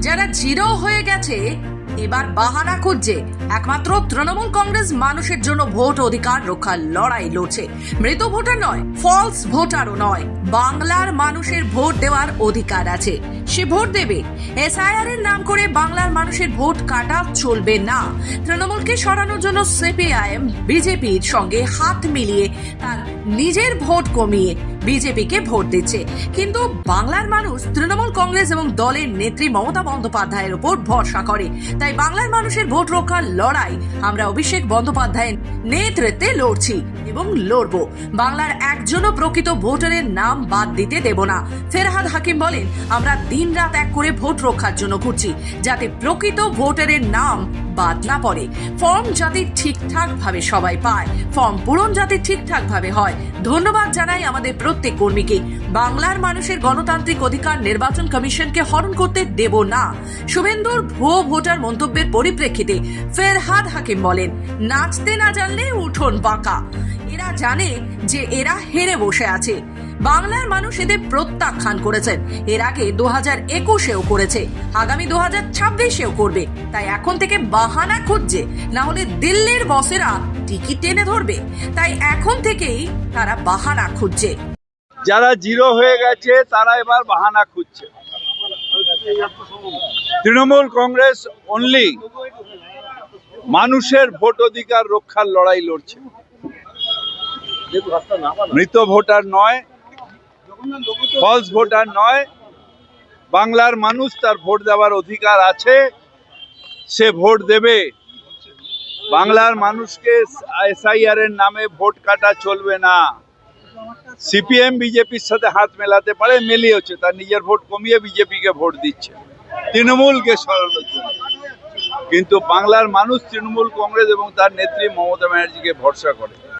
যারা জিরো হয়ে গেছে এবার বাহানা খুঁজছে। একমাত্র তৃণমূল কংগ্রেস মানুষের জন্য ভোট অধিকার রক্ষার লড়াই লড়ছে। মৃত ভোটার নয় ফলস ভোটারও নয়। বাংলার মানুষের ভোট দেওয়ার অধিকার আছে। সে ভোট দেবে। এসআইআর এর নাম করে বাংলার মানুষের ভোট কাটা চলবে না। তৃণমূলকে সরানোর জন্য সিপিআইএম বিজেপির সঙ্গে হাত মিলিয়ে তার নিজের ভোট কমিয়ে বিজেপিকে ভোট দিচ্ছে। কিন্তু বাংলার মানুষ তৃণমূল কংগ্রেস এবং দলের নেত্রী মমতা বন্দ্যোপাধ্যায়ের উপর ভরসা করে। তাই বাংলার মানুষের ভোট রক্ষার লড়াই। আমরা অভিষেক বন্দ্যোপাধ্যায়ের নেতৃত্বে লড়ছি এবং লড়ব। বাংলার একজনও প্রকৃত ভোটারের নাম বাদ দিতে দেব না। ফেরহাদ হাকিম বলেন, আমরা দিন রাত এক করে ভোট রক্ষার জন্য ঘুরছি, যাতে প্রকৃত ভোটারের নাম বাদ না পড়ে। ফর্ম যাতে ঠিকঠাক ভাবে সবাই পায়, ফর্ম পূরণ যাতে ঠিকঠাক ভাবে হয়। ধন্যবাদ জানাই আমাদের প্রত্যেক কর্মীকে। বাংলার মানুষের গণতান্ত্রিক অধিকার নির্বাচন কমিশনকে হরণ করতে দেব না। শুভেন্দুর ভুয়ো ভোটার মন্তব্যের পরিপ্রেক্ষিতে ফেরহাদ হাকিম বলেন, নাচতে না জানলে উঠোন বাঁকা এরা জানে যে এরা হেরে বসে আছে। বাংলার মানুষ এদের প্রত্যাখ্যান করেছেন এর আগে দু হাজার একুশেও করেছে, আগামী দু হাজার ছাব্বিশেও করবে। তাই এখন থেকে বাহানা খুঁজছে, না হলে দিল্লির বসেরা টিকিট টেনে ধরবে। তাই এখন থেকেই তারা বাহানা খুঁজছে। যারা জিরো হয়ে গেছে, তারা এবার বাহানা খুঁজছে। তৃণমূল কংগ্রেস অনলি মানুষের ভোট অধিকার রক্ষার লড়াই লড়ছে। মৃত ভোটার নয় ফলস ভোটার নয়। বাংলার মানুষ তার ভোট দেওয়ার অধিকার আছে, সে ভোট দেবে। বাংলার মানুষকে এসআইআর এর নামে ভোট কাটা চলবে না। সিপিএম বিজেপির সাথে হাত মেলাতে পারে মেলিয়েছে তার নিজের ভোট কমিয়ে বিজেপিকে ভোট দিচ্ছে। তৃণমূলকে সরানোর জন্য। কিন্তু বাংলার মানুষ তৃণমূল কংগ্রেস এবং তার নেত্রী মমতা ব্যানার্জিকে ভরসা করে।